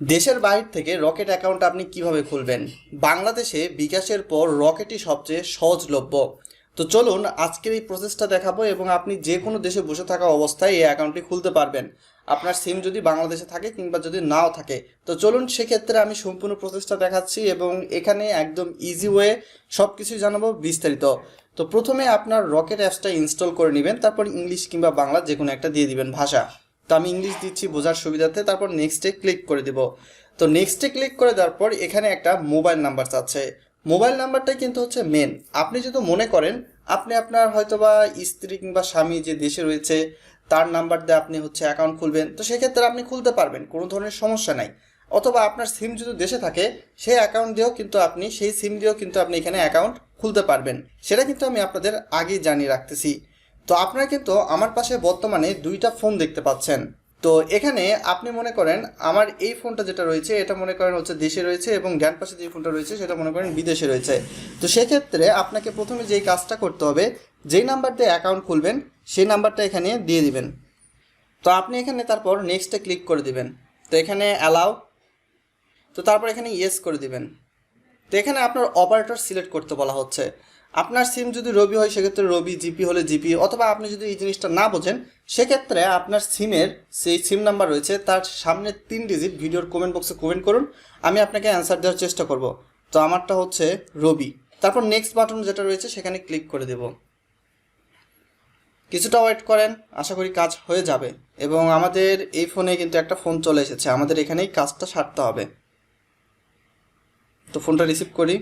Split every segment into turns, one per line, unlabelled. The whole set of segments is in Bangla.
দেশের বাইরে থেকে রকেট অ্যাকাউন্ট আপনি কীভাবে খুলবেন? বাংলাদেশে বিকাশের পর রকেটই সবচেয়ে সহজলভ্য। তো চলুন আজকের এই প্রসেসটা দেখাবো এবং আপনি যে কোনো দেশে বসে থাকা অবস্থায় এই অ্যাকাউন্টটি খুলতে পারবেন। আপনার সিম যদি বাংলাদেশে থাকে কিংবা যদি নাও থাকে। তো চলুন সেক্ষেত্রে আমি সম্পূর্ণ প্রসেসটা দেখাচ্ছি এবং এখানে একদম ইজি ওয়ে সব কিছুই জানাব বিস্তারিত। তো প্রথমে আপনার রকেট অ্যাপসটা ইনস্টল করে নেবেন, তারপর ইংলিশ কিংবা বাংলা যে কোনো একটা দিয়ে দিবেন ভাষা। তো আমি ইংলিশ দিচ্ছি বোঝার সুবিধার্থে তারপর নেক্সটে ক্লিক করে দিব। তো নেক্সটে ক্লিক করে দেওয়ার পর এখানে একটা মোবাইল নাম্বার চাচ্ছে মোবাইল নাম্বারটাই কিন্তু হচ্ছে মেন আপনি যদি মনে করেন, আপনি আপনার হয়তোবা স্ত্রী কিংবা স্বামী যে দেশে রয়েছে, তার নাম্বার দিয়ে আপনি হচ্ছে অ্যাকাউন্ট খুলবেন। তো সেক্ষেত্রে আপনি খুলতে পারবেন, কোনো ধরনের সমস্যা নাই। অথবা আপনার সিম যদি দেশে থাকে, সেই অ্যাকাউন্ট দিয়েও কিন্তু আপনি, সেই সিম দিয়েও কিন্তু আপনি এখানে অ্যাকাউন্ট খুলতে পারবেন। সেটা কিন্তু আমি আপনাদের আগেই জানিয়ে রাখতেছি। তো আপনারা কিন্তু আমার পাশে বর্তমানে দুইটা ফোন দেখতে পাচ্ছেন। তো এখানে আপনি মনে করেন আমার এই ফোনটা যেটা রয়েছে, এটা মনে করেন হচ্ছে দেশে রয়েছে এবং ডান পাশে যে ফোনটা রয়েছে, সেটা মনে করেন বিদেশে রয়েছে। তো সেক্ষেত্রে আপনাকে প্রথমে যেই কাজটা করতে হবে, যেই নাম্বার দিয়ে অ্যাকাউন্ট খুলবেন, সেই নাম্বারটা এখানে দিয়ে দিবেন। তো আপনি এখানে তারপর নেক্সটে ক্লিক করে দিবেন। তো এখানে অ্যালাউ তো তারপর এখানে ইয়েস করে দিবেন। তো এখানে আপনার অপারেটর সিলেক্ট করতে বলা হচ্ছে। আপনার সিম যদি রবি হয়, সেক্ষেত্রে রবি জিপি হলে জিপি অথবা আপনি যদি এই জিনিসটা না বোঝেন, সেক্ষেত্রে আপনার সিমের সেই সিম নাম্বার রয়েছে, তার সামনে তিন ডিজিট ভিডিওর কমেন্ট বক্সে কমেন্ট করুন, আমি আপনাকে অ্যান্সার দেওয়ার চেষ্টা করব। তো আমারটা হচ্ছে রবি। তারপর নেক্সট বাটন যেটা রয়েছে, সেখানে ক্লিক করে দেব। কিছুটা ওয়েট করেন, আশা করি কাজ হয়ে যাবে। এবং আমাদের এই ফোনে কিন্তু একটা ফোন চলে এসেছে, আমাদের এখানেই কাজটা সারতে হবে। তো ফোনটা রিসিভ করি।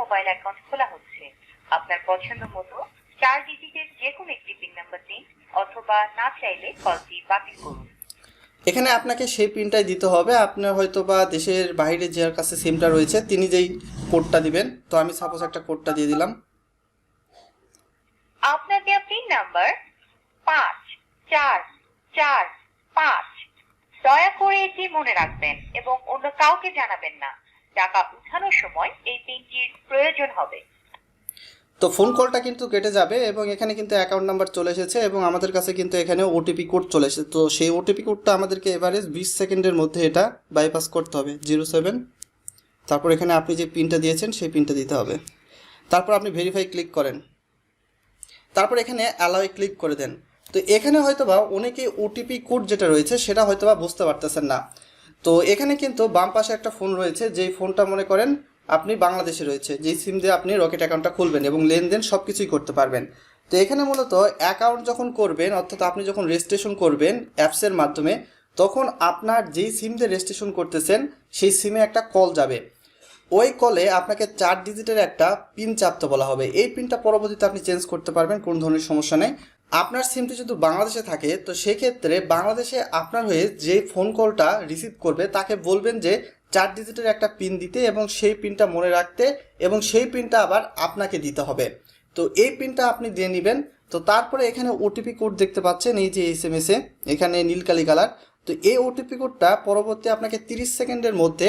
মোবাইল অ্যাকাউন্ট খোলা হচ্ছে। আপনার পছন্দ মতো চার ডিজিটের যে কোনো একটি পিন নাম্বার দিন অথবা না চাইলে কলটি বাতিল করুন।
এখানে আপনাকে সেই পিনটাই দিতে হবে। আপনার হয়তো বা দেশের বাইরে যার কাছে সিমটা রয়েছে তিনি যেই কোডটা দিবেন। তো আমি সাপোজ একটা কোডটা দিয়ে দিলাম।
আপনার দেওয়া পিন নাম্বার পাঁচ চার চার পাঁচ। দয়া করে এটি মনে রাখবেন এবং অন্য কাউকে জানাবেন না। টাকা উঠানোর সময় এই পিনটির প্রয়োজন হবে।
তো ফোন কলটা কিন্তু কেটে যাবে এবং এখানে কিন্তু অ্যাকাউন্ট নাম্বার চলে এসেছে এবং আমাদের কাছে কিন্তু এখানে ওটিপি কোড চলে এসেছে। তো সেই ওটিপি কোডটা আমাদেরকে এভারেজ বিশ সেকেন্ডের মধ্যে এটা বাইপাস করতে হবে জিরো সেভেন তারপর এখানে আপনি যে পিনটা দিয়েছেন সেই পিনটা দিতে হবে। তারপর আপনি ভেরিফাই ক্লিক করেন। তারপর এখানে অ্যালাউয়ে ক্লিক করে দেন। তো এখানে হয়তোবা অনেকে ওটিপি কোড যেটা রয়েছে সেটা হয়তোবা বুঝতে পারতেছেন না। তো এখানে কিন্তু বাম পাশে একটা ফোন রয়েছে, যেই ফোনটা মনে করেন আপনি বাংলাদেশে রয়েছে, যেই সিম দিয়ে আপনি রকেট অ্যাকাউন্টটা খুলবেন এবং লেনদেন সব কিছুই করতে পারবেন। তো এখানে মূলত অ্যাকাউন্ট যখন করবেন, অর্থাৎ আপনি যখন রেজিস্ট্রেশন করবেন অ্যাপসের মাধ্যমে, তখন আপনার যেই সিম দিয়ে রেজিস্ট্রেশন করতেছেন, সেই সিমে একটা কল যাবে। ওই কলে আপনাকে চার ডিজিটের একটা পিন চাপতে বলা হবে। এই পিনটা পরবর্তীতে আপনি চেঞ্জ করতে পারবেন, কোনো ধরনের সমস্যা নেই। আপনার সিমটি যদি বাংলাদেশে থাকে, তো সেক্ষেত্রে বাংলাদেশে আপনার হয়ে যে ফোন কলটা রিসিভ করবে, তাকে বলবেন যে চার ডিজিটের একটা পিন দিতে এবং সেই পিনটা মনে রাখতে এবং সেই পিনটা আবার আপনাকে দিতে হবে। তো এই পিনটা আপনি দিয়ে নেবেন। তো তারপরে এখানে ওটিপি কোড দেখতে পাচ্ছেন, এই যে এস এম এসে এখানে নীলকালি কালার তো এই ওটিপি কোডটা পরবর্তী আপনাকে তিরিশ সেকেন্ডের মধ্যে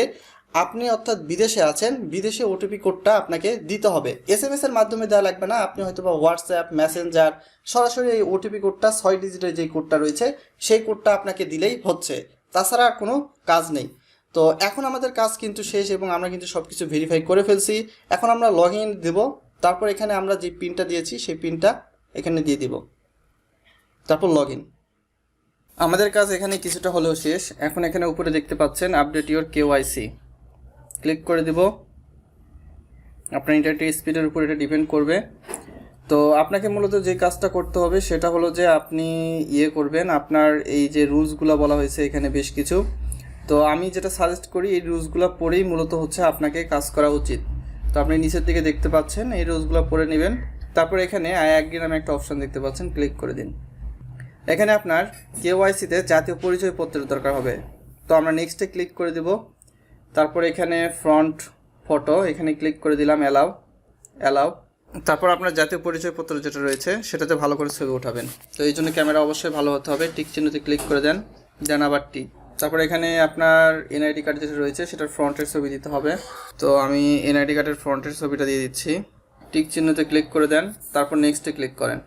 আপনি অর্থাৎ বিদেশে আছেন, বিদেশে ওটিপি কোডটা আপনাকে দিতে হবে। এস এম এর মাধ্যমে দেওয়া লাগবে না, আপনি হয়তো বা হোয়াটসঅ্যাপ মেসেঞ্জার সরাসরি এই ওটিপি কোডটা, ছয় ডিজিটের যে কোডটা রয়েছে, সেই কোডটা আপনাকে দিলেই হচ্ছে। তাছাড়া আর কোনো কাজ নেই। তো এখন আমাদের কাজ কিন্তু শেষ এবং আমরা কিন্তু সব কিছু ভেরিফাই করে ফেলছি। এখন আমরা লগ ইন দেবো, তারপর এখানে আমরা যে পিনটা দিয়েছি, সেই পিনটা এখানে দিয়ে দিব। তারপর লগ ইন আমাদের কাজ এখানে কিছুটা হলেও শেষ। এখন এখানে উপরে দেখতে পাচ্ছেন আপডেট ইউর কেওয়াইসি ক্লিক করে দিব। আপনার ইন্টারনেট স্পিডের উপর এটা ডিপেন্ড করবে। তো আপনাকে মূলত যে কাজটা করতে হবে সেটা হলো যে আপনি ইয়ে করবেন, আপনার এই যে রুলসগুলো বলা হয়েছে এখানে বেশ কিছু। তো আমি যেটা সাজেস্ট করি, এই রুলসগুলো পড়েই মূলত হচ্ছে আপনাকে কাজ করা উচিত। তো আপনি নিচের দিকে দেখতে পাচ্ছেন, এই রুলসগুলো পড়ে নেবেন। তারপর এখানে আই অ্যাগ্রি নামে একটা অপশন দেখতে পাচ্ছেন ক্লিক করে দিন। এখানে আপনার কেওয়াইসিতে জাতীয় পরিচয়পত্রের দরকার হবে। তো আমরা নেক্সটে ক্লিক করে দেব। তারপর এখানে ফ্রন্ট ফটো এখানে ক্লিক করে দিলাম অ্যালাউ অ্যালাউ তারপর আপনার জাতীয় পরিচয়পত্র যেটা রয়েছে, সেটাতে ভালো করে ছবি উঠাবেন। তো এই জন্য ক্যামেরা অবশ্যই ভালো হতে হবে টিক চিহ্নতে ক্লিক করে দেন দেন আবার টিক তারপর এখানে আপনার এনআইডি কার্ড যেটা রয়েছে, সেটার ফ্রন্টের ছবি দিতে হবে। তো আমি এনআইডি কার্ডের ফ্রন্টের ছবিটা দিয়ে দিচ্ছি। টিক চিহ্নতে ক্লিক করে দেন, তারপর নেক্সটে ক্লিক করেন।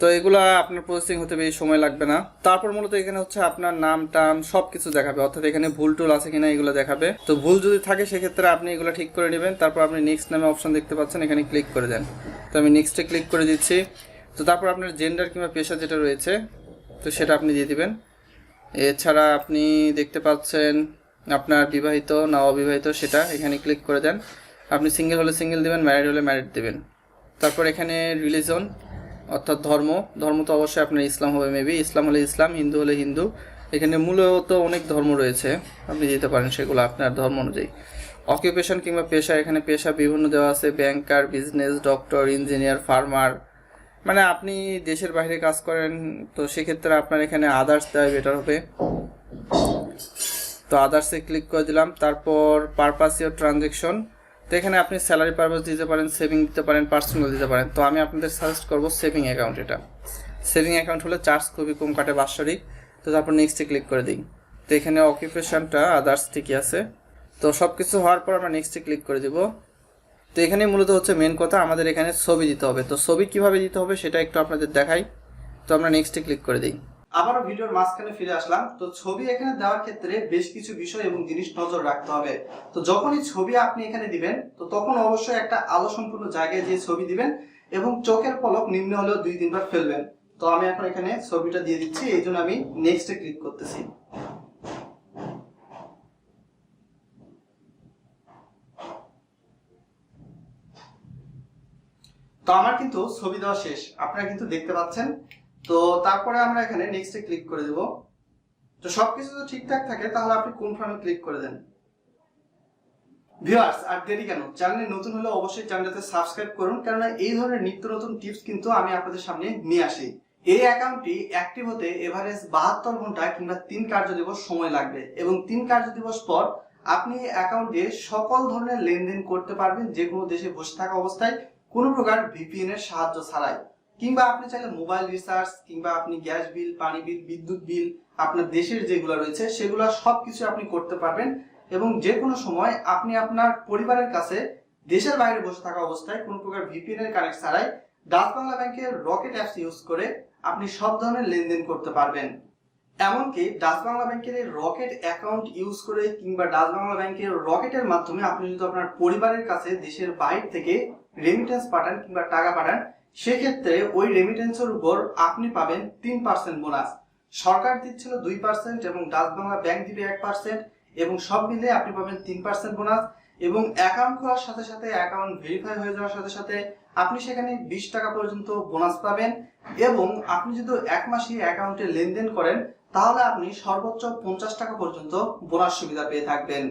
তো এগুলা আপনার প্রসেসিং হতে বেশি সময় লাগবে না। তারপর মূলত এখানে হচ্ছে আপনার নাম টাম সব কিছু দেখাবে। অর্থাৎ এখানে ভুল টুল আছে কিনা এগুলো দেখাবে। তো ভুল যদি থাকে সেক্ষেত্রে আপনি এগুলো ঠিক করে নেবেন। তারপর আপনি নেক্সট নামে অপশন দেখতে পাচ্ছেন, এখানে ক্লিক করে দেন। তো আমি নেক্সটে ক্লিক করে দিচ্ছি। তো তারপর আপনার জেন্ডার কিংবা পেশা যেটা রয়েছে, তো সেটা আপনি দিয়ে দিবেন। এছাড়া আপনি দেখতে পাচ্ছেন আপনার বিবাহিত না অবিবাহিত সেটা, এখানে ক্লিক করে দেন। আপনি সিঙ্গেল হলে সিঙ্গেল দেবেন ম্যারিড হলে ম্যারিড দেবেন। তারপর এখানে রিলিজন অর্থাৎ ধর্ম ধর্ম তো অবশ্যই আপনার ইসলাম হবে মেবি ইসলাম হলে ইসলাম, হিন্দু হলে হিন্দু। এখানে মূলত অনেক ধর্ম রয়েছে, আপনি দিতে পারেন সেগুলো আপনার ধর্ম অনুযায়ী। অকুপেশন কিংবা পেশা, এখানে পেশা বিভিন্ন দেওয়া আছে banker business doctor engineer farmer মানে আপনি দেশের বাইরে কাজ করেন, তো সেক্ষেত্রে আপনার এখানে আদার্স দেওয়া বেটার হবে। তো আদার্সে ক্লিক করে দিলাম, তারপর পারপাস ইউর ট্রানজেকশন তো এখানে আপনি স্যালারি পারপাস দিতে পারেন সেভিং দিতে পারেন পার্সোনাল দিতে পারেন। তো আমি আপনাদের সাজেস্ট করব সেভিং অ্যাকাউন্ট এটা। সেভিং অ্যাকাউন্ট হলে চার্জ খুবই কম কাটে বাৎসরিক। তো তারপর নেক্সটে ক্লিক করে দিই। তো এখানে অকুপেশনটা আদার্স ঠিকই আছে। তো সব কিছু হওয়ার পর আমরা নেক্সটে ক্লিক করে দিব। তো এখানে মূলত হচ্ছে মেন কথা, আমাদের এখানে ছবি দিতে হবে। তো ছবি কীভাবে দিতে হবে সেটা একটু আপনাদের দেখাই। তো আমরা নেক্সটে ক্লিক করে দিই। আবারও ভিডিওর মাঝখানে ফিরে আসলাম। তো ছবি এখানে দেওয়ার ক্ষেত্রে বেশ কিছু বিষয় এবং জিনিস নজর রাখতে হবে। তো যখনই ছবি আপনি এখানে দিবেন, তো তখন অবশ্যই একটা আলো সম্পূর্ণ জায়গায় যে ছবি দিবেন এবং চোখের পলক নিম্ন হলেও দুই তিনবার ফেলবেন। তো আমি এখন এখানে ছবিটা দিয়ে দিচ্ছি, এই জন্য আমি নেক্সটে ক্লিক করতেছি। তো আমার কিন্তু ছবি দেওয়া শেষ। আপনারা কিন্তু দেখতে পাচ্ছেন তো তারপরে আমরা এখানে নেক্সটে ক্লিক করে দেব। তো সবকিছু যদি ঠিকঠাক থাকে, তাহলে আপনি কনফার্মে ক্লিক করে দেন? ভিউয়ার্স আর দেরি কেন? চ্যানেলে নতুন হলে অবশ্যই চ্যানেলটাতে সাবস্ক্রাইব করুন, কেননা এই ধরনের নিত্য নতুন টিপস কিন্তু আমি আপনাদের সামনে নিয়ে আসি। এই অ্যাকাউন্টটি অ্যাক্টিভ হতে এভারেজ বাহাত্তর ঘণ্টা কিংবা তিন কার্য দিবস সময় লাগবে এবং তিন কার্য দিবস পর আপনি এই অ্যাকাউন্টে সকল ধরনের লেনদেন করতে পারবেন যে কোনো দেশে বসে থাকা অবস্থায় কোনো প্রকার ভিপিএন এর সাহায্য ছাড়াই। কিংবা আপনি চাইলে মোবাইল রিচার্জ কিংবা আপনি গ্যাস বিল পানি বিল বিদ্যুৎ বিল আপনার দেশের যেগুলো রয়েছে সেগুলো সবকিছু আপনি করতে পারবেন এবং যে কোনো সময় আপনি আপনার পরিবারের কাছে দেশের বাইরে বসে থাকা অবস্থায় কোনো প্রকার ভিপিএন এর কানেক্ট ছাড়াই ডাচ বাংলা ব্যাংকের রকেট অ্যাপস ইউজ করে আপনি সব ধরনের লেনদেন করতে পারবেন। এমনকি ডাচ বাংলা ব্যাংকের এই রকেট অ্যাকাউন্ট ইউজ করে কিংবা ডাচ বাংলা ব্যাংকের রকেটের মাধ্যমে আপনি যদি আপনার পরিবারের কাছে দেশের বাইরে থেকে রেমিটেন্স পাঠান কিংবা টাকা পাঠান সেক্ষেত্রে ওই রেমিটেন্সের উপর আপনি পাবেন তিন পার্সেন্ট বোনাস সরকার দিচ্ছিল দুই পার্সেন্ট এবং ডাচ বাংলা ব্যাংক দিবে এক পার্সেন্ট এবং সব মিলে আপনি পাবেন তিন পার্সেন্ট বোনাস এবং অ্যাকাউন্ট খোলার সাথে সাথে অ্যাকাউন্ট ভেরিফাই হয়ে যাওয়ার সাথে সাথে আপনি সেখানে বিশ টাকা পর্যন্ত বোনাস পাবেন এবং আপনি যদি এক মাসে অ্যাকাউন্টে লেনদেন করেন, তাহলে আপনি সর্বোচ্চ পঞ্চাশ টাকা পর্যন্ত বোনাস সুবিধা পেয়ে থাকবেন।